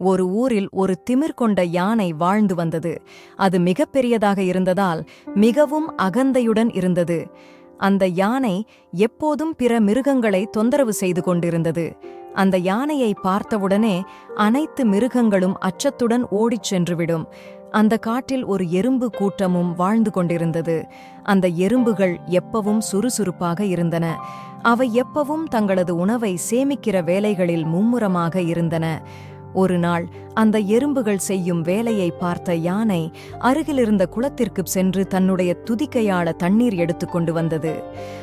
ஒரு ஊரில் ஒரு திமிர் கொண்ட யானை வாழ்ந்து வந்தது. அது மிகப்பெரியதாக இருந்ததால் மிகவும் அகந்தையுடன் இருந்தது. அந்த யானை எப்போதும் பிற மிருகங்களை தொந்தரவு செய்து கொண்டிருந்தது. அந்த யானையை பார்த்தவுடனே அனைத்து மிருகங்களும் அச்சத்துடன் ஓடிச் சென்றுவிடும். அந்த காட்டில் ஒரு எறும்பு கூட்டமும் வாழ்ந்து கொண்டிருந்தது. அந்த எறும்புகள் எப்பவும் சுறுசுறுப்பாக இருந்தன. அவை எப்பவும் தங்களது உணவை சேமிக்கிற வேலைகளில் மும்முரமாக இருந்தன. ஒரு நாள் அந்த எறும்புகள் செய்யும் வேலையை பார்த்த யானை அருகிலிருந்த குளத்திற்கு சென்று தன்னுடைய துதிக்கையாள தண்ணீர் எடுத்துக்கொண்டு வந்தது.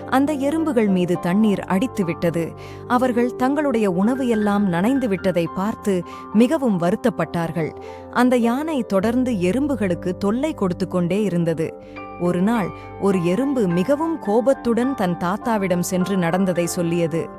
அந்த எறும்புகள் மீது தண்ணீர் அடித்து விட்டது அவர்கள் தங்களுடைய உணவு எல்லாம் நனைந்து விட்டதை பார்த்து மிகவும் வருத்தப்பட்டார்கள். அந்த யானை தொடர்ந்து எறும்புகளுக்கு தொல்லை கொடுத்து கொண்டே இருந்தது. ஒரு நாள் ஒரு எறும்பு மிகவும் கோபத்துடன் தன் தாத்தாவிடம் சென்று நடந்ததை சொல்லியது.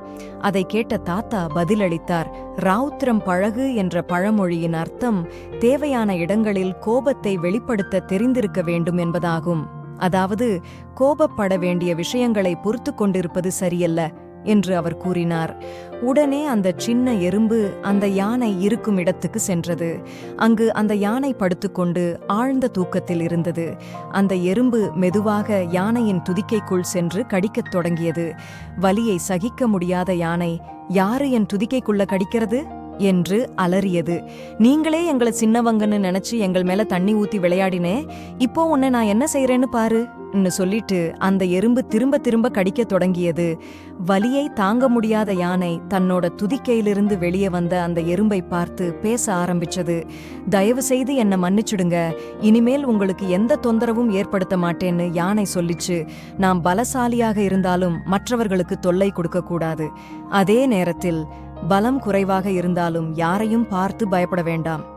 அதை கேட்ட தாத்தா பதிலளித்தார் ராவுத்திரம் பழகு என்ற பழமொழியின் அர்த்தம் தேவையான இடங்களில் கோபத்தை வெளிப்படுத்த தெரிந்திருக்க வேண்டும் என்பதாகும். அதாவது கோபப்பட வேண்டிய விஷயங்களை பொறுத்து கொண்டிருப்பது சரியல்ல. என்று அவர் கூறினார். உடனே அந்த சின்ன எறும்பு அந்த யானை இருக்கும் இடத்துக்கு சென்றது. அங்கு அந்த யானை படுத்துக்கொண்டு ஆழ்ந்த தூக்கத்தில் இருந்தது. அந்த எறும்பு மெதுவாக யானையின் துதிக்கைக்குள் சென்று கடிக்கத் தொடங்கியது. வலியை சகிக்க முடியாத யானை யாரு என் துதிக்கைக்குள்ள கடிக்கிறது? என்று அலறியது. நீங்களே எங்களை சின்னவங்கன்னு நினைச்சு எங்கள் மேல தண்ணி ஊத்தி விளையாடினே இப்போ உன்னை நான் என்ன செய்யறேன்னு பாரு. ன்னு சொல்லிட்டு அந்த எறும்பு திரும்ப திரும்ப கடிக்கத் தொடங்கியது. வலியை தாங்க முடியாத யானை தன்னோட துதிக்கையிலிருந்து வெளியே வந்த அந்த எறும்பை பார்த்து பேச ஆரம்பிச்சது. தயவு செய்து என்னை மன்னிச்சிடுங்க. இனிமேல் உங்களுக்கு எந்த தொந்தரவும் ஏற்படுத்த மாட்டேன்னு யானை சொல்லிச்சு. நாம் பலசாலியாக இருந்தாலும் மற்றவர்களுக்கு தொல்லை கொடுக்க கூடாது. அதே நேரத்தில் பலம் குறைவாக இருந்தாலும் யாரையும் பார்த்து பயப்பட வேண்டாம்.